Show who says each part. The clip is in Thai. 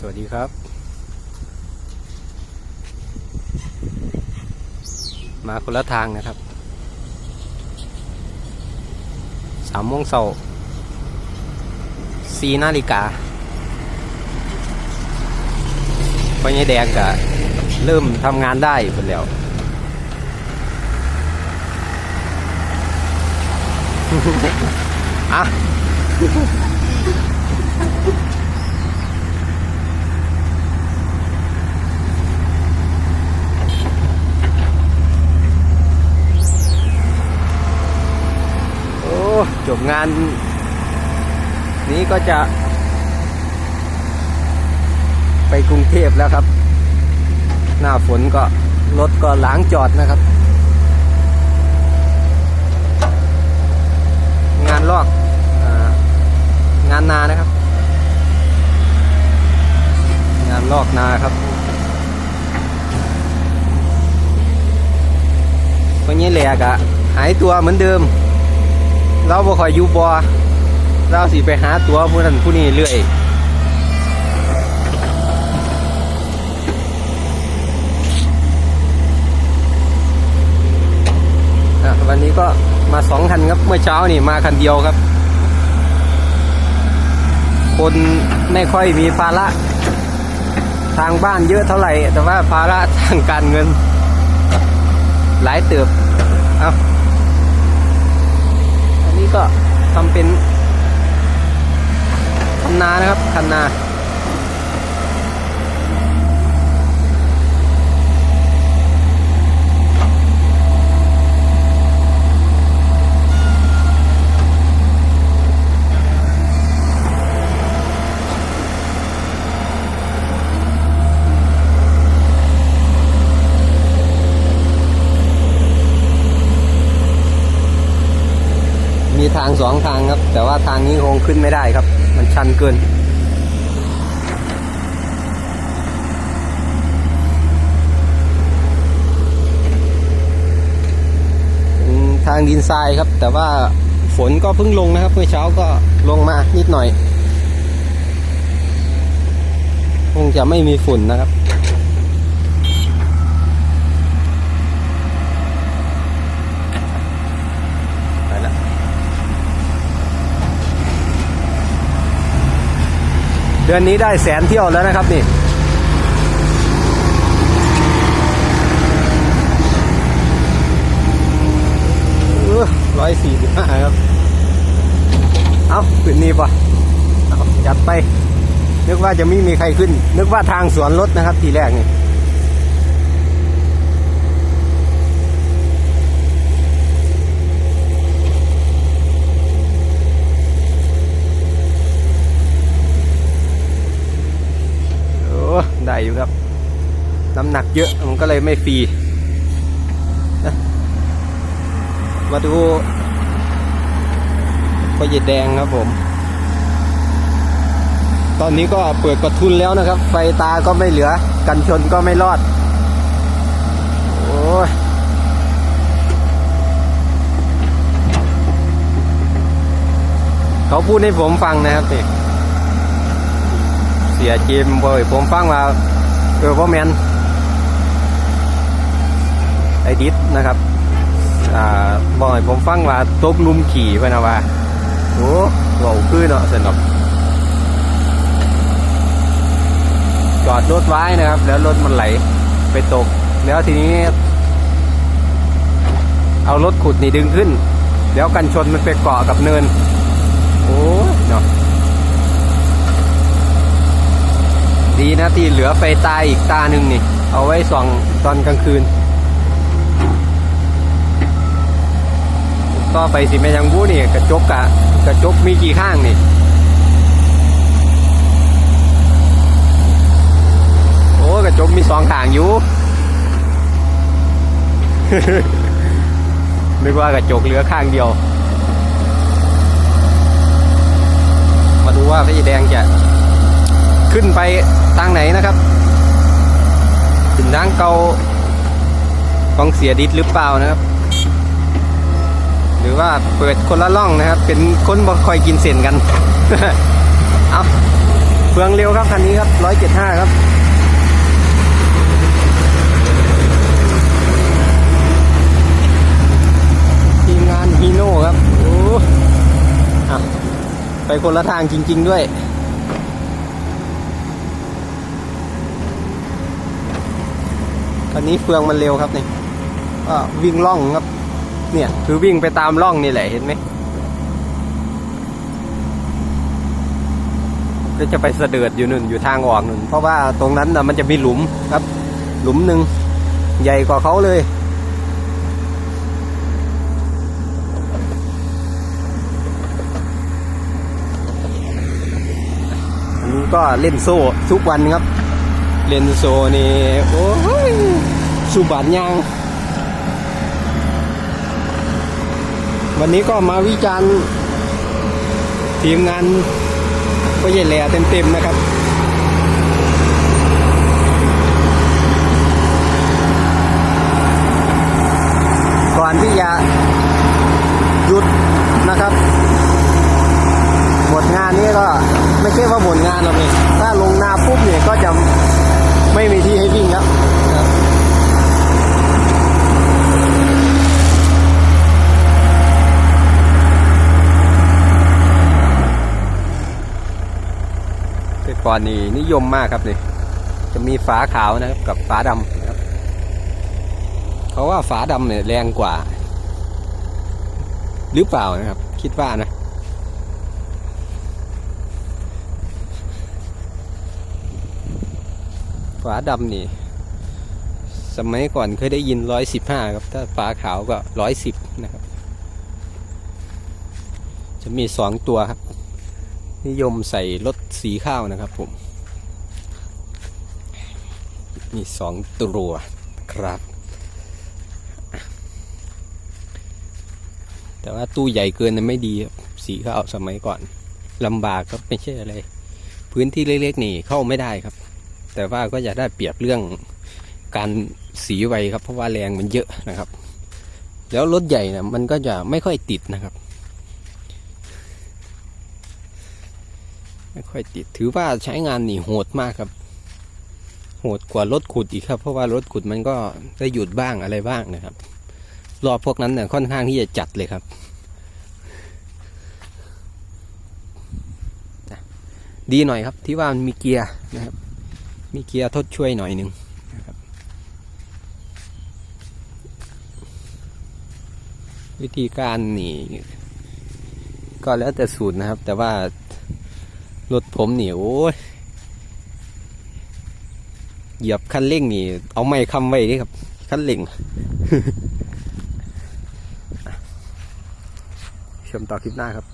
Speaker 1: สวัสดีครับ มาคนละทางนะครับสามโมงเช้าสี่นาฬิกาพอใหญ่แดงก็เริ่มทำงานได้หมดแล้วอะ โอ้ บงาน นี้ก็จะ ไปกรุงเทพแล้วครับ หน้าฝนก็รถก็ล้างจอดนะครับ งานลอกองานนานะครับ งานลอกนาครับวันนี้แหลกอะหายตัวเหมือนเดิม เราบ่ค่อยอยู่บ่เราสิไปหาตัวผู้นั้นผู้นี้เรื่อยอะวันนี้ก็มาสองคันครับเมื่อเช้านี่มาคันเดียวครับ คนไม่ค่อยมีภาระทางบ้านเยอะเท่าไหร่ แต่ว่าภาระทางการเงิน หลายเติบ เอา นี้ก็ทำเป็นคันนานะครับคันนา ทางสองทางครับ แต่ว่าทางนี้คงขึ้นไม่ได้ครับ มันชันเกิน ทางดินทรายครับ แต่ว่าฝนก็เพิ่งลงนะครับ เมื่อเช้าก็ลงมานิดหน่อย คงจะไม่มีฝุ่นนะครับ ไปละ เดือนนี้ได้แสนเที่ยวแล้วนะครับนี่ ร้อยสี่สิบห้าครับ เอาขึ้นนี่ปะเอาจัดไป นึกว่าจะไม่มีใครขึ้น นึกว่าทางสวนรถนะครับทีแรกนี่ โอ้ได้อยู่ครับ น้ำหนักเยอะมันก็เลยไม่ฟรีนะมาดูก็เย็ดแดงครับผม ตอนนี้ก็เปิดประทุนแล้วนะครับ ไฟตาก็ไม่เหลือ กันชนก็ไม่รอด โอ้ยเขาพูดให้ผมฟังนะครับนี่เสียเจมบ่อยผมฟังว่าเออว่าแมน ไอดิสนะครับอ่าบ่อยผมฟังว่าตบลุมขี่ไปนะว่าโอ้โหคือเนาะสนุกจอดรถไว้นะครับ แล้วรถมันไหลไปตก แล้วทีนี้ เอารถขุดนี่ดึงขึ้น แล้วกันชนมันไปเกาะกับเนิน โอ้เนาะดีนะที่เหลือไฟตายอีกตาหนึ่งนี่ เอาไว้ส่องตอนกลางคืน ต่อไปสิแม่ยังบู้นี่กระจกกะกระจกมีกี่ข้างนี่โอ้กระจกมีสองข้างอยู่นึกว่ากระจกเหลือข้างเดียว มาดูว่าพี่แดงจะขึ้นไปทางไหนนะครับถึงทางเกาของเสียดิดหรือเปล่านะครับ รือว่าเปิดคนละล่องนะครับ เป็นคนบ่คอยกินเส้นกัน เอาเฟืองเร็วครับคันนี้ครับร้อยเจ็ดห้าครับทีมงานฮีโน่ครับโอ้อะไปคนละทางจริง ๆด้วยคันนี้เฟืองมันเร็วครับนี่ก็วิ่งล่องครับ เนี่ยคือวิ่งไปตามล่องนี่แหละเห็นไหมก็จะไปเสด็จอยู่นุ่นอยู่ทางออกนุ่นเพราะว่าตรงนั้นนะมันจะมีหลุมครับ หลุมหนึ่งใหญ่กว่าเขาเลย อันนี้ก็เล่นโซ่ทุกวันครับ เล่นโซ่นี่โอ้ยสุบันยาง วันนี้ก็มาวิจารณ์ทีมงานก็ใหญ่แหล่เต็มๆนะครับก่อนที่จะหยุดนะครับ หมดงานนี้ก็ไม่ใช่ว่าหมดงานหรอกนี่ถ้าลงนาปุ๊บเนี่ยก็จะไม่มีที่ให้วิ่งครับ แต่ก่อนนี่นิยมมากครับนี่จะมีฝาขาวนะครับกับฝาดำนะครับเขาะว่าฝาดำเนี่ยแรงกว่า หรือเปล่านะครับ คิดว่านะฝาดำนี่ สมัยก่อนเคยได้ยินร้อยสิบห้าครับ ถ้าฝาขาวก็ร้อยสิบนะครับ จะมีสองตัวครับ นิยมใส่รถสีข้าวนะครับผม มีสองตัวครับ แต่ว่าตู้ใหญ่เกินนะไม่ดีครับสีข้าวสมัยก่อนลำบากครับไม่ใช่อะไร พื้นที่เล็กๆนี่เข้าไม่ได้ครับ แต่ว่าก็จะได้เปรียบเรื่องการสีไวครับ เพราะว่าแรงมันเยอะนะครับ แล้วรถใหญ่นะมันก็จะไม่ค่อยติดนะครับ ไม่ค่อยติด ถือว่าใช้งานหนีโหดมากครับ โหดกว่ารถขุดอีกครับ เพราะว่ารถขุดมันก็ได้หยุดบ้างอะไรบ้างนะครับ รอบพวกนั้นเนี่ยค่อนข้างที่จะจัดเลยครับ ดีหน่อยครับ ที่ว่ามันมีเกียร์นะครับ มีเกียร์ทดช่วยหน่อยหนึ่งวิธีการนี่ ก็แล้วแต่สูตรนะครับ แต่ว่า รถผมนี่โอ้ยเหยียบคันเร่งนี่ เอาไม้คำไว้ดิครับ คันเร่งชมต่อคลิปหน้าครับ